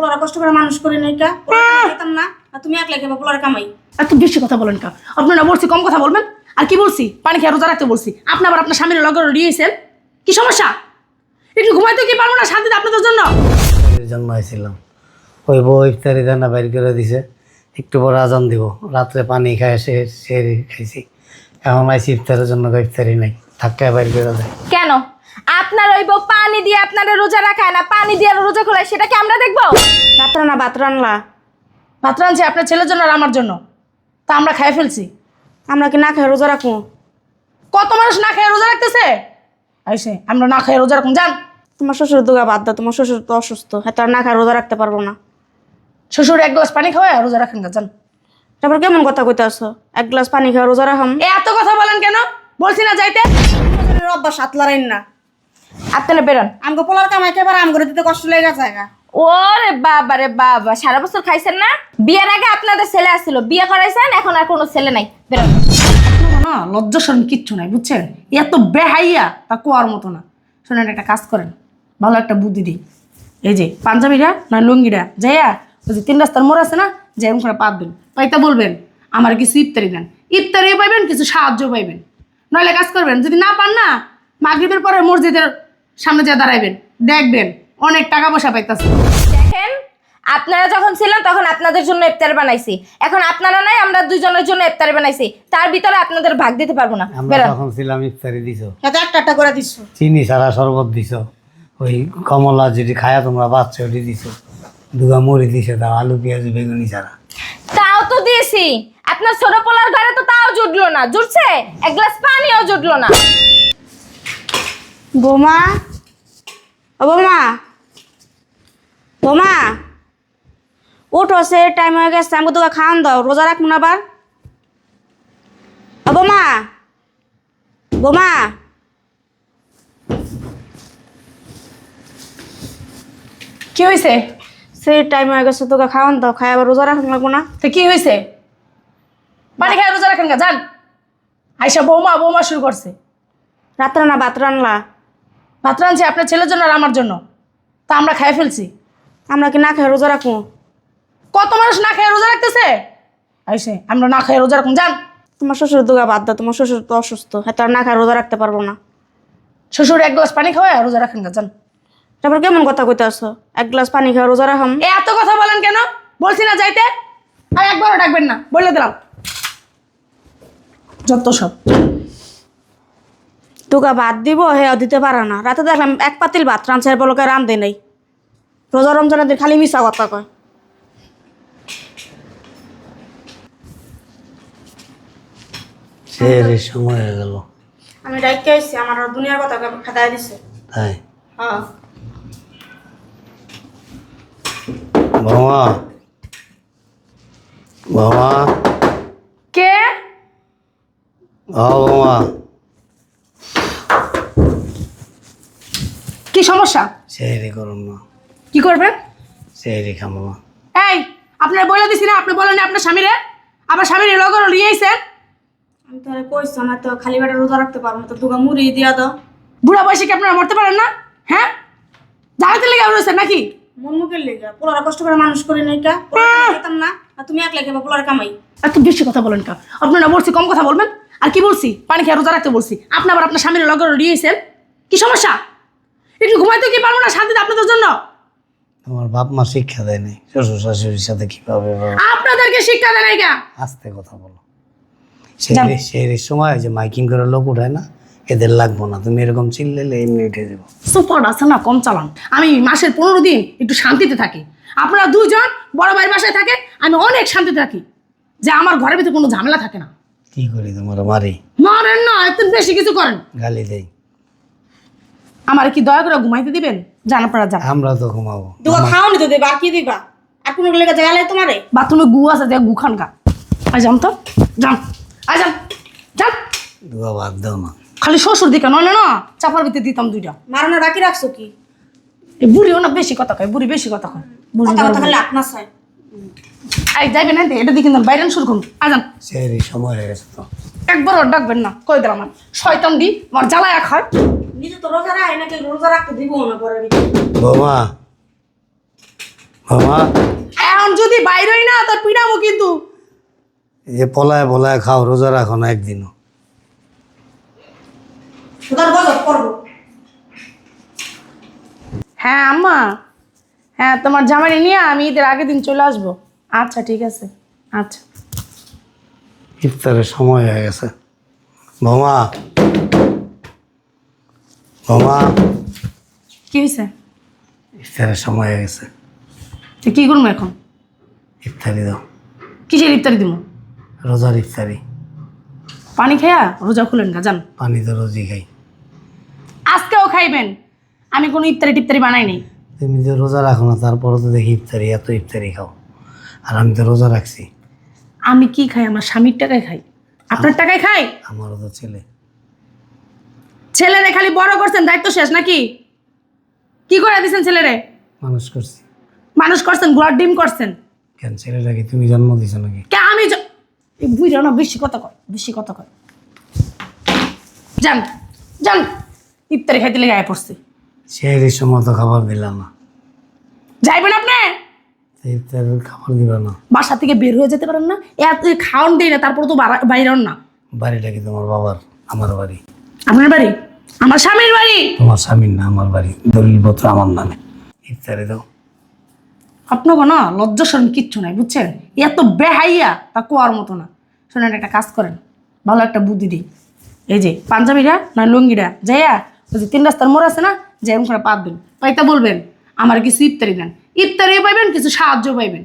পোলারা কষ্ট করে মানুষ করে নাই কা? না আর তুমি একলা খেবা পোলারা কামাই? এত বেশি কথা বলেন কা। আপনারা বলছি কম কথা বলবেন? আর কি বলছি? পানি খেয়ে রোজা রাখতে বলছি। আপনি আবার আপনার স্বামীর লগে দিয়েছেন কি সমস্যা? একটু ঘুমাইতে কি পারব না শান্তিতে আপনাদের জন্য? এর জন্য আইছিলাম। ওই বউ ইফতারি দানা বাইর করে দিছে। একটু পর আজান দিব। রাত্রে পানি খায় সে সে খাইছি। এখন আইসি ইফতারের জন্য ইফতারি নাই। ধাক্কা বাইর করে দেয়। কেন? আপনার ওই বউ পানি দিয়ে আপনারা রোজা রাখায় না পানি দিয়ে রোজা খোলায় সেটা কি আমরা দেখব? রাত্রে না ভাত রান্না ভাত রাঁধছি আপনার ছেলের জন্য আর আমার জন্য। তা আমরা খাই ফেলছি। আমরা কি না খেয়ে রোজা রাখব? কত মানুষ না খেয়ে রোজা রাখতেছে? আইসে আমরা না খেয়ে রোজা রাখুন যান। তোমার শ্বশুর দুগা বাদ দাও তোমার শ্বশুর তো অসুস্থ হ্যাঁ তার না খায় রোজা রাখতে পারব না। শ্বশুর এক গ্লাস পানি খাওয়ায় রোজা রাখেন গা যান। তারপর কেমন কথা কইতে আসো এক গ্লাস পানি খাওয়া রোজা রাখাম এত কথা বলেন কেন? বলছি না যাইতে। অভ্যাস লড়াইন না। আপনারা বেরোন। আমগো পোলার কামাই খেবার আম করে দিতে কষ্ট লেগে জায়গা। ওরে বাবা রে বাবা সারা বছর খাইছেন না? বিয়ের আগে আপনাদের ছেলে আসছিল বিয়ে করাইছেন এখন আর কোনো ছেলে নাই। বেরোন। না লজ্জা শরম কিচ্ছু নাই বুঝছেন? এত বেহাইয়া তা কোয়ার মতো না। শোনেন একটা কাজ করেন ভালো একটা বুদ্ধি দিই। এই যে পাঞ্জাবিরা না লুঙ্গিরা যাইয়া ওই যে তিন রাস্তার মোড় আছে না যে এরকম করে পাবেন পাইতা বলবেন আমার কিছু ইফতারি দেন। ইফতারিও পাইবেন কিছু সাহায্য পাইবেন। নইলে কাজ করবেন যদি না পান না মাগরিবের পরে মসজিদের সামনে যা দাঁড়াইবেন দেখবেন অনেক টাকা পয়সা পাইতেছে। দেখেন আপনারা যখন ছিলেন তখন আপনাদের জন্য ইফতার বানাইছি। এখন আপনারা নাই আমরা দুজনের জন্য ইফতার বানাইছি। তার ভিতরে আপনাদের ভাগ দিতে পারব না। আমরা তখন ছিলাম ইফতারি দিছ। এত একটা একটা করে দিচ্ছ চিনি ছাড়া শরবত দিছ। ওই কমলা যেটি খায়া তোমরা বাচ্চা ওটি দিছ। দুগা মুড়ি দিছে দাও আলু পেঁয়াজ বেগুনি ছাড়া। তাও তো দিয়েছি। আপনার ছোট পোলার ঘরে তো তাও জুটলো না। জুটছে? এক গ্লাস পানিও জুটলো না। বৌমা? ও বোমা? বৌমা? উঠো সে টাইম হয়ে গেছে আমাকে তোকে খাওয়ান দাও রোজা রাখব না আবার? ও বোমা? বৌমা? কি হয়েছে সেই টাইম হয়ে গেছে তোকে খাওয়ান দাও খাই আবার রোজা রাখব লাগবো না। তো কি হয়েছে পানি খায় রোজা রাখেন গা যান। আইসা বৌমা বৌমা শুরু করছে। রাত্রে না ভাত রান্না ভাত রাঁধছি আপনার ছেলের জন্য আর আমার জন্য। তা আমরা খাই ফেলছি। আমরা কি না খাই রোজা রাখব? কত মানুষ না খেয়ে রোজা রাখতেছে? আইসে আমরা না খেয়ে রোজা রাখুন যান। তোমার শ্বশুর দুগা বাদ দাও তোমার শ্বশুর তো অসুস্থ। হ্যাঁ তার না খাই রোজা রাখতে পারব না। শ্বশুর এক গ্লাস পানি খাওয়ায় রোজা রাখেন গা যান। তারপর কেমন কথা কইতে আসো এক গ্লাস পানি খাওয়া রোজা রাখাম? এ এত কথা বলেন কেন? বলছি না যাইতে। আর একবারও ডাকবেন না। বলে দিলাম। যত সব। টুকা ভাত দিব হে দিতে পারে না। রাতে দেখলাম এক পাতিল ভাত রাঁধছে বলকে রান্ধে নেই। রোজা রমজানের দিন খালি মিশা কথা কয়। সে সময় হয়ে গেল। আমি ডাইকে আইছি আমার দুনিয়ার কথা খাতায় দিছে। তাই? হ্যাঁ। বৌমা। বৌমা। কে? ও বৌমা। কি সমস্যা? সেই করুন না। কি করবেন সেই রে খামো মা এই আপনার বলে দিছি না আপনি বলেন আপনার স্বামীরে। আবার স্বামীর লগর নিয়ে আইছেন। আমি তো কইছি আমার তো খালি পেটে রোজা রাখতে পারব না তো দুগা মুড়ি দিয়া দাও। বুড়া বয়সে কি আপনারা মরতে পারেন না? হ্যাঁ? জানাতে লেগে রয়েছেন নাকি? মন মুখের লেগে পোলারা কষ্ট করে মানুষ করে নাই কা? পোলারা খেতাম না আর তুমি একলা খেবা পোলারা কামাই। আর এত বেশি কথা বলেন কা। আপনারা বলছি কম কথা বলবেন। আর কি বলছি? পানি খেয়ে রোজা রাখতে বলছি। আপনি আবার আপনার স্বামীর লগর নিয়েছেন কি সমস্যা? একটু ঘুমাইতে কি পারব না শান্তিতে আপনাদের জন্য? তোমার বাপ মা শিক্ষা দেয় নাই শ্বশুর শাশুড়ির সাথে কীভাবে আপনাদেরকে শিক্ষা দেয় নাই আস্তে কথা বলো। সেই সেই সময় যে মাইকিং লোক উঠায় না এদের লাগবো না। তুমি এরকম চিল্লেলে এমনি উঠে দেবো সুপার আছে না কম চালান। আমি মাসের পনেরো দিন একটু শান্তিতে থাকি। আপনারা দুজন বড় ভাইয়ের বাসায় থাকে আমি অনেক শান্তিতে থাকি। যে আমার ঘরের ভিতরে কোনো ঝামেলা থাকে না। কি করি তোমার মারি? মারেন না একটু বেশি কিছু করেন। গালি দেই। আমার কি দয়া করে ঘুমাইতে দিবেন? জান পড়া যান। আমরা তো ঘুমাবো। দুগা খাওনি তো দেবা আর কি দিবা? আর কোনো লেগে জায়গা লাগে তোমারে? বাথরুমে গু আছে দেখ গু খান গা আই যান তো যান আই যান যান। দুয়া বাদ দাও না। খালি শ্বশুর দিকে নইলে না চাপার ভিতরে দিতাম দুইটা। মারানো রাখি রাখছো কি? এই বুড়িও না বেশি কথা কয় বুড়ি বেশি কথা কয়। বুড়ি কথা কথা খালি আপনার চাই এই যাইবেন না এটা দিকে বাইরে শুরু করুন। আই যান। সেই সময় হয়ে গেছে তো। একবারও ডাকবেন না কই দিলাম শয়তান দি আমার জ্বালায় খায়। নিজে তো রোজা রাখে নাকি রোজা রাখতে দিব না পরে বৌমা বাবা এখন যদি বাইরেই না তো পিড়ামো কিন্তু। পলায় পলায় খাও রোজা রাখো না একদিনও। হ্যাঁ আম্মা। হ্যাঁ তোমার জামাই নিয়ে আমি ঈদের আগের দিন চলে আসব। আচ্ছা ঠিক আছে। আচ্ছা। ইফতারের সময় হয়ে গেছে। বৌমা বৌমা কি হয়েছে? ইফতারের সময় হয়ে গেছে। তো কি করব এখন? ইফতারি দাও। কিসের ইফতারি দিব? রোজার ইফতারি। পানি খেয়া? রোজা খুলেন গা যান। পানি তো রোজই খাই। আজকেও খাইবেন। আমি কোনো ইফতারি টিফতারি বানাই নাই। তুমি যে রোজা রাখো না তারপরে তো দেখি ইফতারি এত ইফতারি খাও। আর আমি তো রোজা রাখছি। আমি কি খাই? আমার স্বামীর টাকায় খাই। আপনার টাকায় খাই? আমারও তো ছেলে। ছেলেরে খালি বড় করছেন দায়িত্ব শেষ নাকি? কি করে দিছেন ছেলেরে? মানুষ করছি। মানুষ করছেন ঘোড়ার ডিম করছেন। কেন ছেলেটাকে তুমি জন্ম দিছো নাকি? কে আমি জ- এই বুঝলো না বেশি কথা কয় বেশি কথা কয়। যান যান ইফতারি খাইতে লেগে আয় পড়ছে। সেই সময় তো খাবার দিলাম না। যাইবেন আপনি? তো ইফতারের খাবার দিবা না। বাসা থেকে বের হয়ে যেতে পারেন না। এত খাওয়ান দেয় না তারপর তো বারা- বাইরে না। বাড়িটা কি তোমার বাবার? আমার বাড়ি। আপনার বাড়ি? আমার স্বামীর বাড়ি? তোমার স্বামীর না আমার বাড়ি। দলিলপত্র আমার নামে। ইফতারি দাও। আপনাকে না লজ্জা শরম কিচ্ছু নাই বুঝছেন? এত বেহাইয়া তা কোয়ার মতো না। শোনেন একটা কাজ করেন। ভালো একটা বুদ্ধি দিই। এই যে পাঞ্জাবিরা না লুঙ্গিরা? যাইয়া ওই যে তিন রাস্তার মোড় আছে না যাই এরকম করে পাতবেন পাইতা বলবেন আমার কিছু ইফতারি দেন। ইফতারিও পাইবেন কিছু সাহায্য পাইবেন।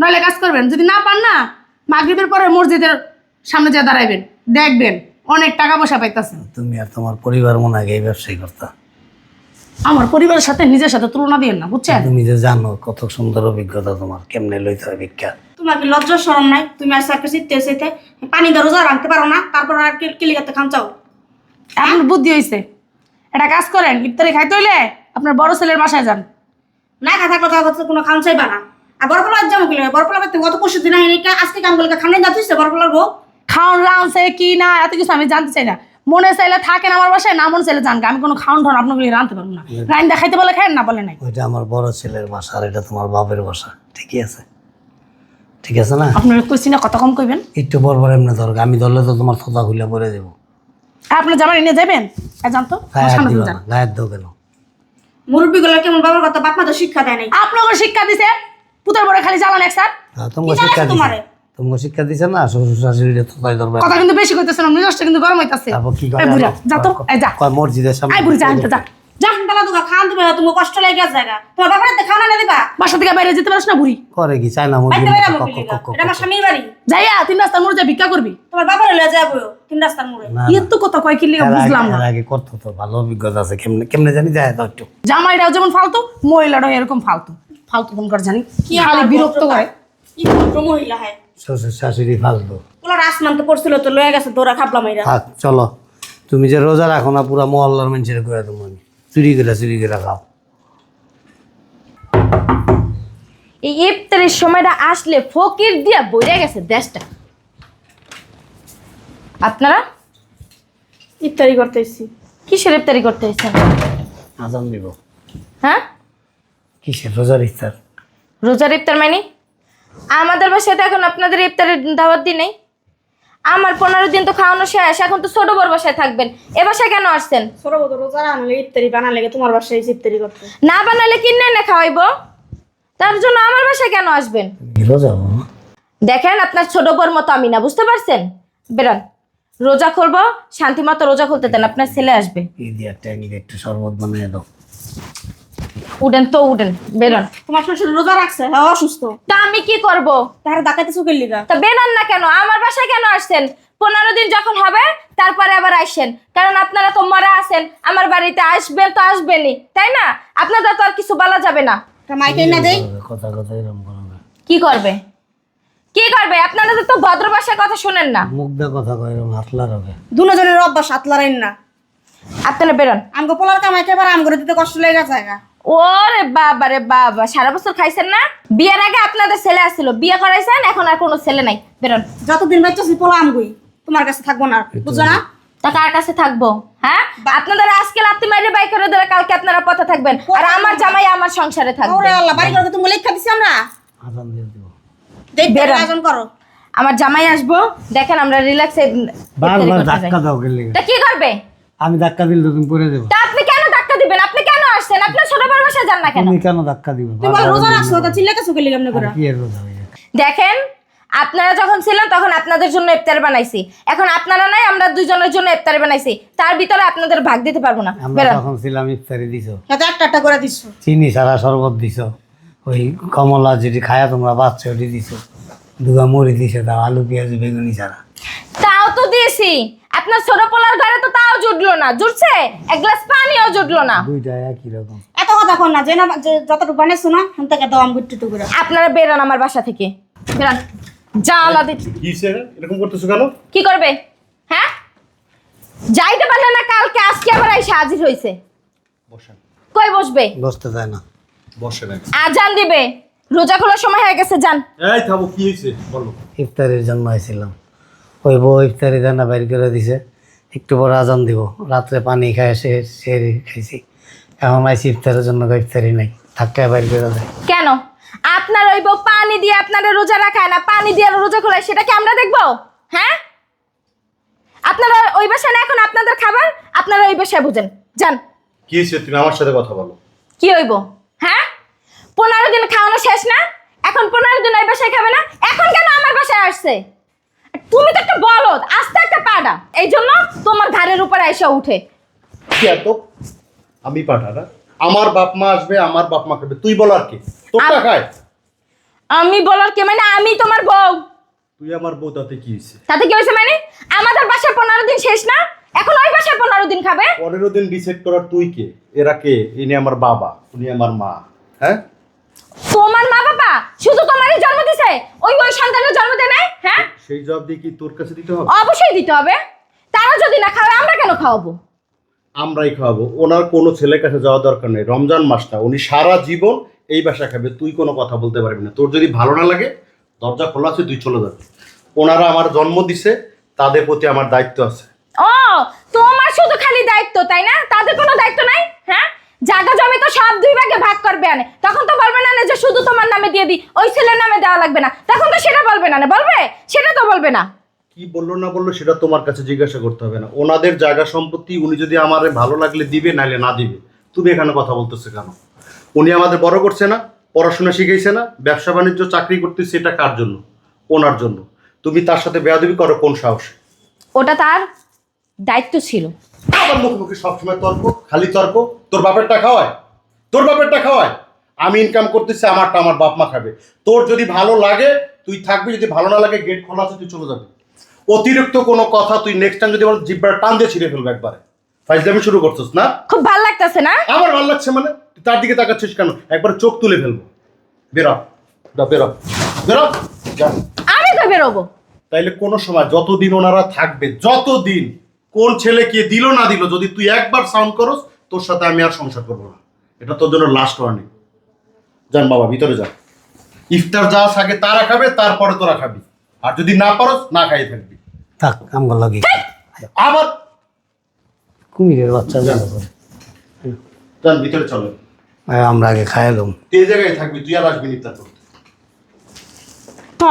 নইলে কাজ করবেন। যদি না পান না মাগরিবের পরে মসজিদের সামনে যা দাঁড়াইবেন। দেখবেন অনেক টাকা পয়সা পাইতেছেন তুমি আর তোমার পরিবার মনে আগে এই ব্যবসায়ী করতা। আমার পরিবারের সাথে নিজের সাথে তুলনা দিয়েন না বুঝছেন? তুমি যে জানো কত সুন্দর অভিজ্ঞতা তোমার কেমনে লইতে হয় ভিক্ষা। তোমার কি লজ্জা শরম নাই? তুমি আর সার্কে শীতে শীতে পানি দিয়ে রোজা রাখতে পারো না তারপর আর কিলিকাতে খান চাও এখন বুদ্ধি হইছে। একটা কাজ করেন ইফতারি খাইতে হইলে আপনার বড় ছেলের বাসায় যান। না খা থাকলে তো কোনো খান চাইবা না। আর বরফলা যাব কি বরফলা করতে গত পরশু দিন আইনি আজকে কাম করলে খানে যা তুইছে বরফলার বউ? খাওন রাউন্ডসে কি না এত কিছু আমি জানতে চাই না। মনে চাইলে থাকেন আমার বাসায় না মনে চাইলে জান আমি কোনো খাওন ঠান আপনাকে রানতে পারব না। রাইন দেখাইতে বলে খাই না বলে নাই। ওইটা আমার বড় ছেলের বাসা আর এটা তোমার বাপের বাসা। ঠিকই আছে। ঠিক আছে না? আপনার কইছি না কত কম কইবেন। একটু পর পর এমনি ধরো আমি ধরলে তো তোমার থোতা খুলে পড়ে দেবো আপনার জামাই নিয়ে যাবেন জানতো গায়ের দাও কেন? মুরব্বীগুলো কেমন বাবার কথা বাপ মা তো শিক্ষা দেয় নাই। আপনাকে শিক্ষা দিছে পুতের বড় খালি জ্বালান এক স্যার। হ্যাঁ, জানাইছে শিক্ষা দিছে। তোমারে? তোমাকে শিক্ষা দিছে না শ্বশুর শাশুড়ি থোতাই ধরবে। কথা কিন্তু বেশি কইতেছেন মেজাজটা কিন্তু গরম হইতাছে। তারপর কি এই বুড়া যা তো এই যা। কয় মসজিদের সামনে আই বুড়ি যা যা। যা বেলা তোকে খাওয়ান দিবে তুমি কষ্ট লাগে গেছে জায়গা তোমার বাবার হাতে খাওয়ানা না দিবা। বাসা থেকে বাইরে যেতে পারিস না বুড়ি। করে কি চায় না লিগা? এটা আমার স্বামীর বাড়ি। যাইয়া তিন রাস্তার মোড় যা ভিক্ষা করবি। তোমার বাবার লয়ে যাব তিন রাস্তার মোড়ে। না এর তো কথা কয় কি লিগা বুঝলাম না। আগে করতো তো ভালো অভিজ্ঞতা আছে। কেমনে কেমনে জানি যায় তো একটু। জামাইরাও যেমন ফালতু মহিলারাও এরকম ফালতু। ফালতু কোন করে জানি? কি খালি বিরক্ত করে কি ভদ্র মহিলা হয়। শ্বশুর শাশুড়ি ফালতু ওনার আসমান তো পড়ছিল তো লয়ে গেছে দৌড়া খাবলাম এরা থাক চলো। তুমি যে রোজা রাখো না পুরা মহল্লার মানুষের কয়ে দেবো আমি। চুরি করে চুরি করে খাও। এই ইফতারের সময়টা আসলে ফকির দিয়া বইরে গেছে দেশটা। আপনারা? ইফতারি করতেছি কিসের ইফতারি করতে এসেছেন? আজান দিব। হ্যাঁ? কিসের? রোজার ইফতার। রোজার ইফতার মানে? আমাদের বাসায় তো এখন আপনাদের ইফতারের দাওয়াত দিই নেই। আমার পনেরো দিন তো খাওয়ানো শেষ এখন তো ছোট বড় বাসায় থাকবেন। এ বাসায় কেন আসছেন? ছোট বড় রোজা আনলে ইফতারি বানালে তোমার বাসায় এসে ইফতারি করতে। না বানালে কিনে না খাওয়াইবো। তার জন্য আমার বাসায় কেন আসবেন? রোজা দেখেন আপনার ছোট বর মতো আমি না বুঝতে পারছেন? বেরান। রোজা খুলবো শান্তি মতো রোজা খুলতে দেন আপনার ছেলে আসবে। একটু শরবত বানিয়ে দাও। উঠেন তো উঠেন বেরোন। তোমার শ্বশুর রোজা রাখছে হ্যাঁ অসুস্থ। তা আমি কি করব? তার ডাকাতে চোখের লিগা। তা বেরান না কেন? আমার বাসায় কেন আসছেন? পনেরো দিন যখন হবে তারপরে আবার আসেন। কারণ আপনারা তো মরা আছেন আমার বাড়িতে আসবেন তো আসবেনই তাই না? আপনাদের তো আর কিছু বলা যাবে না। তা মাইকে না দেই। কথা কথা এরকম করবে কি করবে? কি করবে? আপনারা তো ভদ্র ভাষায় কথা শোনেন না। মুখ দিয়ে কথা কয় এরকম হাতলা রবে দুজনের অভ্যাস আতলারাইন না। আপনারা বেরোন। আমগো পোলার কামাই কেবার আম করে দিতে কষ্ট লেগে জায়গা ওরে বাবা রে বাবা সারা বছর খাইছেন না? বিয়ের আগে আপনাদের ছেলে আসছিল বিয়ে করাইছেন এখন আর কোনো ছেলে নাই। বেরোন। যতদিন বাচ্চাছি পোলা আমগুই তোমার কাছে থাকব না বুঝছ না? তা কার কাছে থাকব হ্যাঁ? আপনাদের আজকে লাত্তি মাইরে বাই করে দিলে কালকে আপনারা পথে থাকবেন। আর আমার জামাই আমার সংসারে থাকবে। ওরে আল্লাহ বাড়ি করে তুমি লেখা দিছি আমরা? আজান দিয়ে দিব। দেখ বেরাম। করো। আমার জামাই আসব দেখেন আমরা রিল্যাক্সে বারবার ধাক্কা দাও গেলে। তা কি করবে? আমি ধাক্কা দিলে তো তুমি পড়ে দেবো তা আপনি কেন ধাক্কা দিবেন আপনি কেন আসছেন আপনার ছোট বড় বাসায় যান না কেন? তুমি কেন ধাক্কা দিবে? তুমি বল রোজা রাখছো তা চিল্লাতে চোখে লিগাম না করে কি এর রোজা হয়ে দেখেন আপনারা যখন ছিলেন তখন আপনাদের জন্য ইফতার বানাইছি। এখন আপনারা নাই আমরা দুজনের জন্য ইফতার বানাইছি। তার ভিতরে আপনাদের ভাগ দিতে পারব না। আমরা তখন ছিলাম ইফতারি দিছো। এত একটা একটা করে দিছো। চিনি সারা শরবত দিছো। ওই কমলা যেটি খায়া তোমরা বাচ্চা ওটি দিছো। দুগা মুড়ি দিছো তাও আলু পেঁয়াজ বেগুনি ছাড়া। তাও তো দিয়েছি। আপনার ছোট পোলার ঘরে তো তাও জুটলো না। জুটছে? এক গ্লাস পানিও জুটলো না। দুইটা একই রকম। এত কথা কর না যে না যে যতটুকু বানিয়েছো না সেন থেকে দাও আমি গুট্টু করে। আপনারা বেরোন আমার বাসা থেকে। বেরোন। জ্বালা দিচ্ছি কি হইছে এরকম করতেছো কেন? কি করবে? হ্যাঁ? যাইতে পারলে না কালকে আজকে আবার এসে হাজির হয়েছে বসেন। কই বসবে? বসতে চায় না। বসেন আগে। আজান দিবে। রোজা খোলার সময় হয়ে গেছে যান। এই থামো কি হয়েছে? বলো। ইফতারির জন্য আইছিলাম। ওই বউ ইফতারি দানা বাইর করে দিছে একটু পর আজান দিব। রাত্রে পানি খায় সে সে খাইছি। এখন আইসি ইফতারের জন্য কই ইফতারি নাই ধাক্কায় বাইর করে দেয়। কেন? আপনার ওই বউ পানি দিয়ে আপনারা রোজা রাখায় না? পানি দিয়ে রোজা খোলায় সেটা কি আমরা দেখব? হ্যাঁ? আপনারা ওই বাসায় না এখন আপনাদের খাবার? আপনারা ওই বাসায় বুঝেন। যান। কি হয়েছে? তুমি আমার সাথে কথা বলো। কি হইব? হ্যাঁ? পনেরো দিন খাওয়ানো শেষ না? এখন পনেরো দিন ওই বাসায় খাবে না? এখন কেন আমার বাসায় আসছে? তুমি তো একটা বলদ আস্তে একটা পাডা এই জন্য তোমার ঘাড়ের উপরে এসে উঠে। কি এত? আমি পাঠারা আমার বাপ মা আসবে আমার বাপ মা খাবে। তুই বল আর কি? তোরটা খায়। আমি বলার কে? মানে আমি তোমার বউ। তুই আমার বউ তাতে কি হয়েছে? তাতে কি হয়েছে মানে? আমাদের বাসায় পনেরো দিন শেষ না? এখন ওই বাসায় পনেরো দিন খাবে? পনেরো দিন ডিসাইড করার তুই কে? এরা কে? ইনি আমার বাবা উনি আমার মা। হ্যাঁ? তোমার শুধু তোমারই জন্ম দিছে? ওই ওই সন্তানের জন্ম দেয় নাই? হ্যাঁ? সেই জবাব দিয়ে কি তোর কাছে দিতে হবে? অবশ্যই দিতে হবে। তারা যদি না খাওয়ায় আমরা কেন খাওয়াবো? আমরাই খাওয়াবো। ওনার কোনো ছেলের কাছে যাওয়া দরকার নেই। রমজান মাসটা উনি সারা জীবন এই বাসা খাবে। তুই কোনো কথা বলতে পারবি না। তোর যদি ভালো না লাগে দরজা খোলা আছে তুই চলে যাবি। ওনারা আমার জন্ম দিছে তাদের প্রতি আমার দায়িত্ব আছে। ও তোমার শুধু খালি দায়িত্ব তাই না? তাদের কোনো দায়িত্ব নাই? হ্যাঁ? জায়গা জমি তো সব দুই ভাগে ভাগ করবে আনে। তখন তো বলবে না যে শুধু তোমার নামে দিয়ে দিই ওই ছেলের নামে দেওয়া লাগবে না। তখন তো সেটা বলবে না না বলবে? সেটা তো বলবে না। কি বলল না বলল সেটা তোমার কাছে জিজ্ঞাসা করতে হবে না। ওনাদের জায়গা সম্পত্তি উনি যদি আমার ভালো লাগলে দিবে নাইলে না দিবে। তুমি এখানে কথা বলতেছে কেন? উনি আমাদের বড় করছে না পড়াশোনা শিখাইছে না ব্যবসা বাণিজ্য চাকরি করতেছে এটা কার জন্য? ওনার জন্য। তুমি তার সাথে বেয়াদবি করো কোন সাহসে? ওটা তার দায়িত্ব ছিল। আমার মুখে মুখে সবসময় তর্ক খালি তর্ক। তোর বাপেরটা খাওয়ায়? তোর বাপেরটা খাওয়ায়? আমি ইনকাম করতেছি আমারটা আমার বাপ মা খাবে। তোর যদি ভালো লাগে তুই থাকবি যদি ভালো না লাগে গেট খোলা আছে তুই চলে যাবি। অতিরিক্ত কোনো কথা তুই নেক্সট টাইম যদি আমার জিব্বার টান দিয়ে ছিঁড়ে ফেলব একবারে। ফাইজলামি শুরু করছিস না? খুব ভালো লাগতেছে না? আমার ভালো লাগছে মানে তার দিকে তাকাচ্ছিস কেন? একবার চোখ তুলে ফেলব। বেরো যা বেরো বেরো যা। আমি তো বেরোবো। তাইলে কোনো সময় যতদিন ওনারা থাকবে যতদিন কোন ছেলে কে দিল না দিল যদি তুই একবার সাউন্ড করস তোর সাথে আমি আর সংসার করব না। এটা তোর জন্য লাস্ট ওয়ার্নিং যান বাবা ভিতরে যা। ইফতার যা আগে তারা খাবে তারপরে তোরা খাবি। আর যদি না পারস না খাই থাকবি থাক আমগুলো লাগে। আবার! কুমিরের বাচ্চা যান। ভিতরে চলো। আমরা আগে খাইলাম তুই এই জায়গায় থাকবি তুই আর আসবি ইফতার করতে।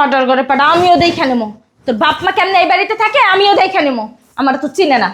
অর্ডার করে পাঠা আমিও দেখে নেব। তোর বাপ মা কেমন এই বাড়িতে থাকে আমিও দেখে নেব। আমার তো চিনে না।